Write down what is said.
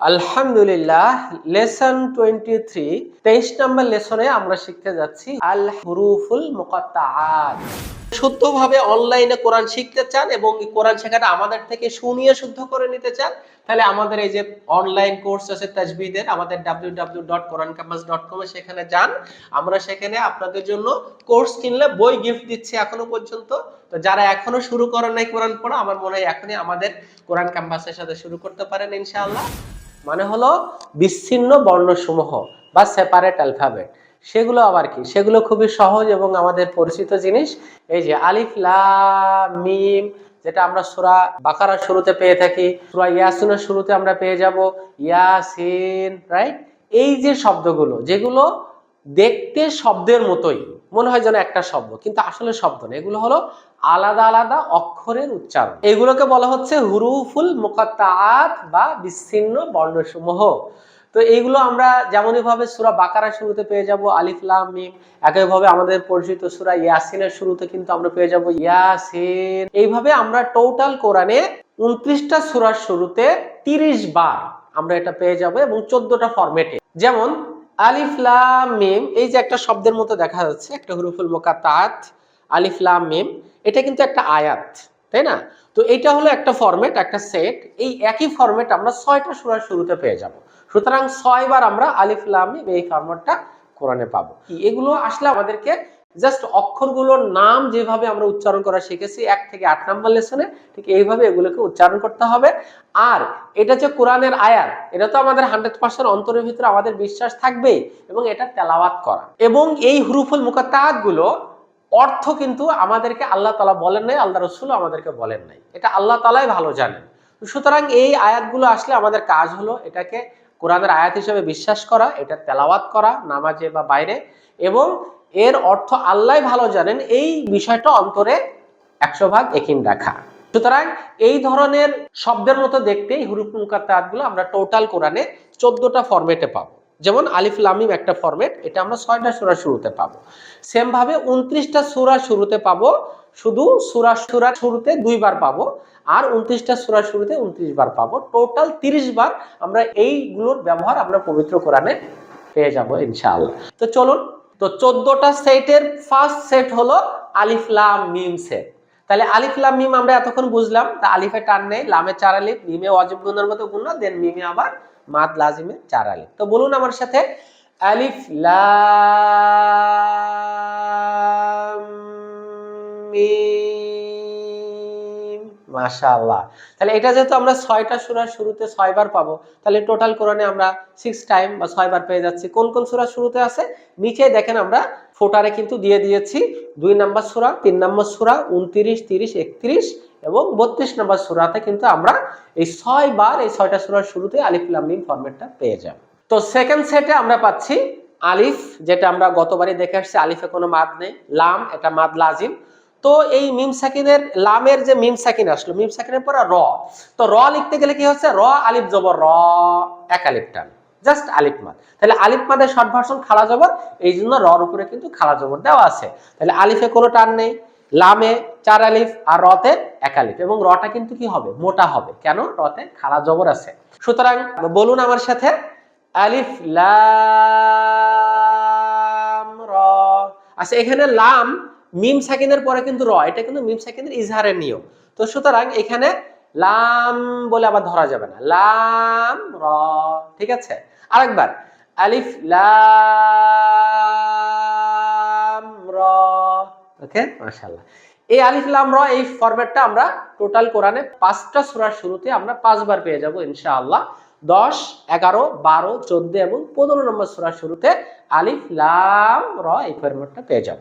আলহামদুলিল্লাহ lesson twenty three তেইশ নম্বর লেসনে আমরা শিখতে যাচ্ছি আল হুরুফুল মুকাত্তাআত। শুদ্ধভাবে অনলাইনে কোরআন শিখতে চান এবং কোরআন শেখাটা আমাদের থেকে শুনিয়ে শুদ্ধ করে নিতে চান, তাহলে আমাদের এই যে অনলাইন কোর্স আছে তাজবিদের, আমাদের ডট কমে সেখানে যান। আমরা সেখানে আপনাদের জন্য কোর্স কিনলে বই গিফট দিচ্ছি এখনও পর্যন্ত। তো যারা এখনও শুরু করেন নাই কোরআন পড়া, আমার মনে হয় এখনই আমাদের কোরআন ক্যাম্পাসের সাথে শুরু করতে পারেন ইনশাআল্লাহ। মানে হলো বিচ্ছিন্ন বর্ণসমূহ বা সেপারেট অ্যালফাবেট সেগুলো আবার কি? সেগুলো খুবই সহজ এবং আমাদের পরিচিত জিনিস। এই যে আলিফ মিম, যেটা আমরা সূরা বাকারার শুরুতে পেয়ে থাকি, সূরা ইয়াসিনের শুরুতে আমরা পেয়ে যাব, ইয়াসিন রাইট এই যে শব্দগুলো, যেগুলো দেখতে শব্দের মতোই। মনে হয় যেন একটা শব্দ, কিন্তু আসলে শব্দ না। এগুলো হলো আলাদা আলাদা অক্ষরের উচ্চারণ। এগুলোকে বলা হচ্ছে হুরুফুল মুকাত্তাআত বা বিচ্ছিন্ন বর্ণসমূহ। তো এইগুলো আমরা যেমনই ভাবে সূরা বাকারা শুরুতে পেয়ে যাব, আলিফ, লাম, মিম, একইভাবে আমাদের পরিচিত সুরা ইয়াসিনের শুরুতে কিন্তু আমরা পেয়ে যাব ইয়াসিন। এইভাবে আমরা টোটাল কোরআনে উনত্রিশটা সুরার শুরুতে তিরিশ বার আমরা এটা পেয়ে যাব এবং চোদ্দটা ফরম্যাটে। যেমন আলিফ মেম, এই যে একটা শব্দের মতো দেখা যাচ্ছে, একটা হুরুফুল মুকাত্তাআত আলিফলাম মেম, এটা কিন্তু একটা আয়াত, তাই না? তো এটা হলো একটা ফরম্যাট একটা সেট এই একই ফরম্যাট আমরা ছয়টা সুরার শুরুতে পেয়ে যাব। সুতরাং ছয়বার আমরা আলিফলাম এই ফরম্যাটটা কোরআনে পাবো। এগুলো আসলে আমাদেরকে জাস্ট অক্ষরগুলোর নাম যেভাবে আমরা উচ্চারণ করা শিখেছি, এক থেকে আট নম্বর লেসনে ঠিক এইভাবে এগুলোকে উচ্চারণ করতে হবে। আর এটা যে কোরআনের আয়াত, এটা তো আমাদের হান্ড্রেড পার্সেন্ট অন্তরের ভিতরে আমাদের বিশ্বাস থাকবেই এবং এটা তেলাওয়াত করা। এবং এই হুরুফুল মুকাত্তাআতগুলো অর্থ কিন্তু আমাদেরকে আল্লাহ তালা বলেন নাই, আল্লাহ রসুল আমাদেরকে বলেন নাই। এটা আল্লাহ তালাই ভালো জানেন। সুতরাং এই আয়াতগুলো আসলে আমাদের কাজ হলো এটাকে কোরআনের আয়াত হিসেবে বিশ্বাস করা, এটা তেলাওয়াত করা নামাজে বা বাইরে। এবং এর অর্থ আল্লাহ ভালো জানেন, এই বিষয়টা অন্তরে একশো ভাগ একিন রাখা। সুতরাং এই ধরনের শব্দের মতো দেখতেই হুরুফ মুকাত্তাআতগুলো আমরা টোটাল কোরআনে চোদ্দটা ফরম্যাটে পাবো। যেমন আলিফ লামিম একটা ফরম্যাট এটা আমরা ছয়টা সূরা শুরুতে পাবো। সেম ভাবে উনত্রিশটা সূরা শুরুতে পাবো, শুধু সূরা সূরা শুরুতে দুইবার পাবো, আর উনত্রিশটা সূরা শুরুতে উনত্রিশ বার পাবো। টোটাল তিরিশ বার আমরা এইগুলোর ব্যবহার আমরা পবিত্র কোরআনে পেয়ে যাব ইনশাআল্লাহ। তো চলুন তো চোদ্দটা সেটের ফার্স্ট সেট হলো আলিফলাম মিম সেট তাহলে আলিফ, লাম, মিম আমরা এতক্ষণ বুঝলাম। তা আলিফে টান নেই, লামে চার আলিফ, মিমে অজিব গুণের মতো গুণ দেন মিমে আবার মাদ লাজিমে চার আলিফ। তো বলুন আমার সাথে, আলিফ, লাম, মিম মাশাআল্লাহ। তাহলে এটা যেহেতু আমরা ছয়টা সূরার শুরুতে ছয়বার পাবো, তাহলে টোটাল কোরআনে আমরা সিক্স টাইম বা ছয়বার পেয়ে যাচ্ছি। কোন কোন সূরা শুরুতে আছে? নিচে দেখেন আমরা ফোটারে কিন্তু দিয়ে দিয়েছি দুই নাম্বার সুরা, তিন নম্বর সুরা, উনত্রিশ, তিরিশ, একত্রিশ এবং বত্রিশ নম্বর সুরাতে কিন্তু আমরা এই ছয় বার এই ছয়টা সুরার শুরুতে আলিফ লাম মিম ফরম্যাটটা পেয়ে যাব। তো সেকেন্ড সেটে আমরা পাচ্ছি আলিফ, যেটা আমরা গতবারই দেখে আসছি, আলিফে কোনো মাদ নেই, লাম, এটা মাদ লাজিম। তো এই মিম সাকিনের লামের যে মিম সাকিন আসলো, মিম সাকিনের পরে র। তো র লিখতে গেলে কি হচ্ছে? র, আলিফ জবর, র, এক আলিফ টান জাস্ট আলিফ মাদ। তাহলে আলিফ মাদের শর্ট ভার্সন খালা জবর, এই জন্য রর উপরে কিন্তু খালা জবর দেওয়া আছে। তাহলে আলিফে কোনো টান নেই, লামে চার আলিফ আর রতে এক আলিফ। এবং রটা কিন্তু কি হবে? মোটা হবে। কেন? রতে খালা জবর আছে। সুতরাং বলুন আমার সাথে, আলিফ, লাম, র। আচ্ছা এখানে লাম মিম সাকিনের পরে কিন্তু র, এটা কিন্তু মিম সাকিনের ইজহারের নিয়ম। তো সুতরাং এখানে লাম বলে আবার ধরা যাবে না। লাম, র, ঠিক আছে? আরেকবার। আলিফ, লাম, র, ওকে? মাশাআল্লাহ। এই আলিফ, লাম, র এই ফরম্যাটটা আমরা টোটাল কোরআনে পাঁচটা সূরার শুরুতে আমরা পাঁচবার পেয়ে যাব ইনশাআল্লাহ। দশ, এগারো, বারো, চোদ্দ এবং পনেরো নম্বর সূরার শুরুতে আলিফ, লাম, র এই ফরম্যাটটা পেয়ে যাব।